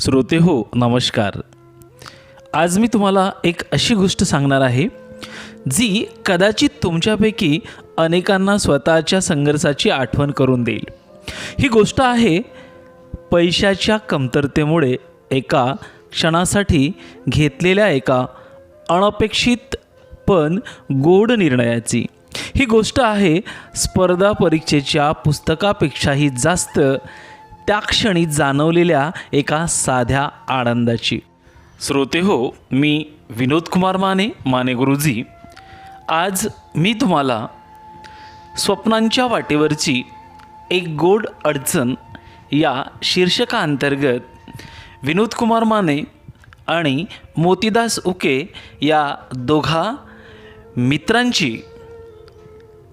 श्रोते हो नमस्कार. आज मी तुम्हाला एक अशी गोष्ट सांगणार आहे जी कदाचित तुमच्यापैकी अनेकांना स्वतःच्या संघर्षाची आठवण करून देईल. ही गोष्ट आहे पैशाच्या कमतरतेमुळे एका क्षणासाठी घेतलेल्या एका अनपेक्षित पण गोड निर्णयाची. ही गोष्ट आहे स्पर्धा परीक्षेच्या पुस्तकापेक्षाही जास्त त्या क्षणी जाणवलेल्या एका साध्या आनंदाची. श्रोते हो मी विनोद कुमार माने माने गुरुजी. आज मी तुम्हाला स्वप्नांच्या वाटेवरची एक गोड अडचण या शीर्षकाअंतर्गत विनोद कुमार माने आणि मोतीदास उके या दोघा मित्रांची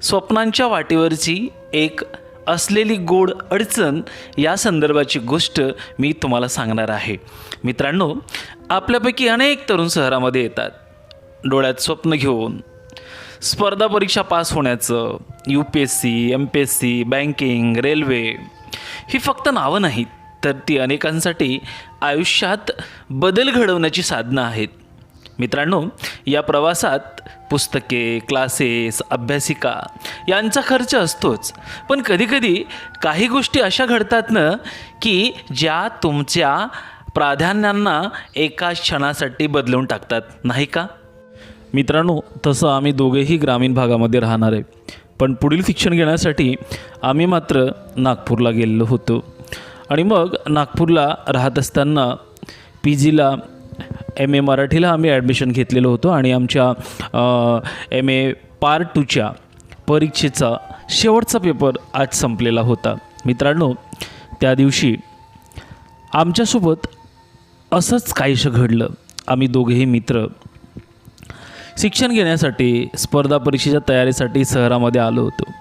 स्वप्नांच्या वाटेवरची एक असलेली गोड अडचण या संदर्भाची गोष्ट मी तुम्हाला सांगणार आहे. मित्रांनो आपल्यापैकी अनेक तरुण शहरामध्ये येतात. डोळ्यात स्वप्न घेऊन. स्पर्धा परीक्षा पास होण्याचं U P S C M P S C banking railway ही फक्त नावं नाहीत तर ती अनेकांसाठी आयुष्यात बदल घडवण्याची साधनं आहेत. मित्रांनो या प्रवासात पुस्तके क्लासेस अभ्यासिका यांचा खर्च असतोच. पण कधीकधी काही गोष्टी अशा घडतात ना की ज्या तुमच्या प्राधान्यांना एका क्षणासाठी बदलून टाकतात. नाही का? मित्रांनो तसं आम्ही दोघेही ग्रामीण भागामध्ये राहणार आहे. पण पुढील शिक्षण घेण्यासाठी आम्ही मात्र नागपूरला गेलेलो होतो. आणि मग नागपूरला राहत असताना पी जीला एम ए मराठीला आम्ही ॲडमिशन घेतलेलं होतो आणि आमच्या एम ए पार्ट टूच्या परीक्षेचा शेवटचा पेपर आज संपलेला होता. मित्रांनो त्या दिवशी आमच्यासोबत असंच काहीसं घडलं. आम्ही दोघेही मित्र शिक्षण घेण्यासाठी स्पर्धा परीक्षेच्या तयारीसाठी शहरामध्ये आलो होतो.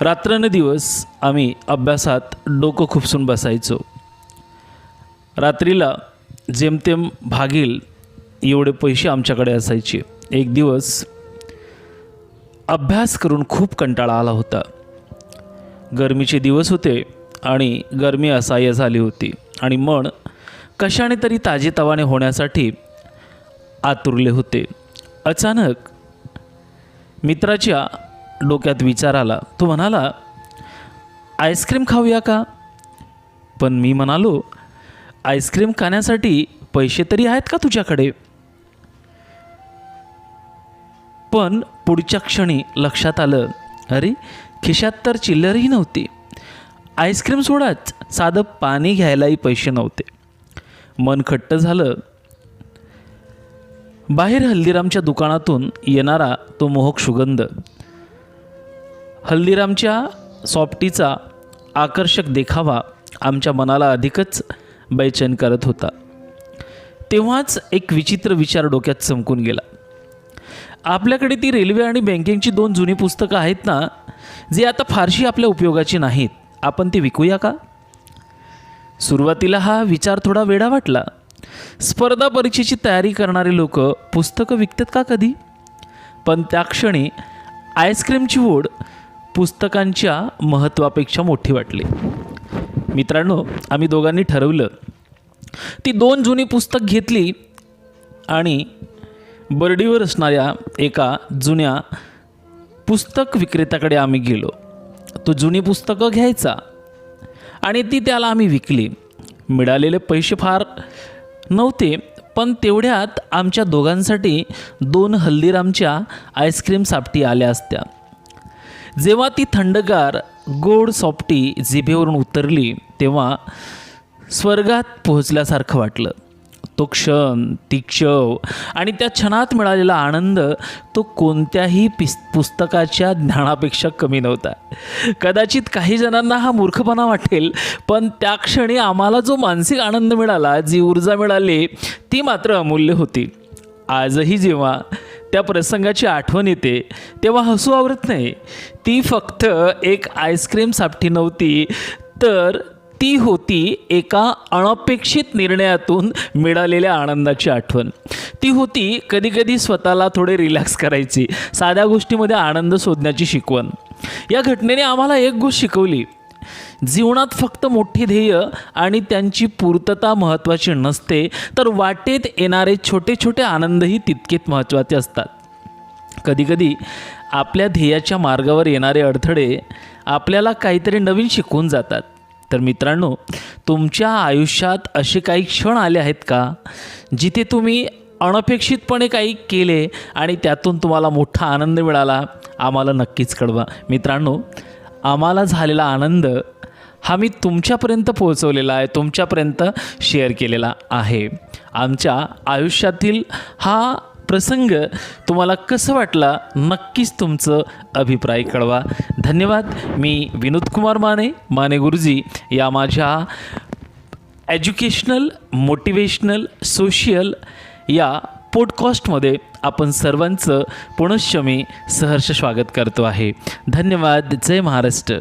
रात्रन दिवस आम्ही अभ्यासात डोकं खुपसून बसायचो. रात्रीला जेमतेम भागील एवढे पैसे आमच्याकडे असायचे. एक दिवस अभ्यास करून खूप कंटाळा आला होता. गरमीचे दिवस होते आणि गरमी असह्य झाली होती. आणि मन कशाने तरी ताजेतवाने होण्यासाठी आतुरले होते. अचानक मित्राच्या डोक्यात विचार आला. तो म्हणाला आईस्क्रीम खाऊया का? पण मी म्हणालो आईस्क्रीम खाण्यासाठी पैसे तरी आहेत का तुझ्याकडे? पण पुढच्या क्षणी लक्षात आलं. अरे खिशात तर चिल्लरही नव्हती. आईस्क्रीम सोडाच साधं पाणी घ्यायलाही पैसे नव्हते. मन खट्ट झालं. बाहेर हल्दीरामच्या दुकानातून येणारा तो मोहक सुगंध. हल्दीरामच्या सॉफ्टीचा आकर्षक देखावा आमच्या मनाला अधिकच बैचैन करत होता. तेव्हाच एक विचित्र विचार डोक्यात चमकून गेला. आपल्याकडे ती रेल्वे आणि बँकिंगची दोन जुनी पुस्तकं आहेत ना जी आता फारशी आपल्या उपयोगाची नाहीत. आपण ती विकूया का? सुरुवातीला हा विचार थोडा वेडा वाटला. स्पर्धा परीक्षेची तयारी करणारे लोक पुस्तकं विकतात का कधी? पण त्या क्षणी आईस्क्रीमची ओढ पुस्तकांच्या महत्त्वापेक्षा मोठी वाटली. मित्रांनो आम्ही दोघांनी ठरवलं ती दोन जुनी पुस्तक घेतली आणि बर्डीवर असणाऱ्या एका जुन्या पुस्तक विक्रेत्याकडे आम्ही गेलो. तो जुनी पुस्तकं घ्यायचा आणि ती त्याला आम्ही विकली. मिळालेले पैसे फार नव्हते पण तेवढ्यात आमच्या दोघांसाठी दोन हल्दीरामच्या आईस्क्रीम सापटी आल्या असत्या. जेव्हा ती थंडगार गोड सॉफ्टी जिभेवरून उतरली तेव्हा स्वर्गात पोहोचल्यासारखं वाटलं. तो क्षण ती क्षव आणि त्या क्षणात मिळालेला आनंद तो कोणत्याही पिस पुस्तकाच्या ज्ञानापेक्षा कमी नव्हता. कदाचित काही जणांना हा मूर्खपणा वाटेल पण त्या क्षणी आम्हाला जो मानसिक आनंद मिळाला जी ऊर्जा मिळाली ती मात्र अमूल्य होती. आजही जेव्हा त्या प्रसंगाची आठवण येते तेव्हा हसू आवरत नाही. ती फक्त एक आईस्क्रीम सापठी नव्हती तर ती होती एका अनपेक्षित निर्णयातून मिळालेल्या आनंदाची आठवण. ती होती कधीकधी स्वतःला थोडे रिलॅक्स करायची साध्या गोष्टीमध्ये आनंद शोधण्याची शिकवण. या घटनेने आम्हाला एक गोष्ट शिकवली जीवनात फक्त मोठी ध्येय आणि त्यांची पूर्तता महत्त्वाची नसते तर वाटेत येणारे छोटे छोटे आनंदही तितकेच महत्त्वाचे असतात. कधीकधी आपल्या ध्येयाच्या मार्गावर येणारे अडथळे आपल्याला काहीतरी नवीन शिकवून जातात. तर मित्रांनो तुमच्या आयुष्यात असे काही क्षण आले आहेत का जिथे तुम्ही अनपेक्षितपणे काही केले आणि त्यातून तुम्हाला मोठा आनंद मिळाला? आम्हाला नक्कीच कळवा. मित्रांनो आम्हाला झालेला आनंद हा मी तुमच्यापर्यंत पोहोचवलेला आहे तुमच्यापर्यंत शेअर केलेला आहे. आमच्या आयुष्यातील हा प्रसंग तुम्हाला कसं वाटला नक्कीच तुमचं अभिप्राय कळवा. धन्यवाद. मी विनोद कुमार माने माने गुरुजी या माझ्या एज्युकेशनल मोटिवेशनल सोशियल या पॉडकास्टमध्ये आपण सर्वांचं पुनश्च मी सहर्ष स्वागत करतो आहे. धन्यवाद. जय महाराष्ट्र.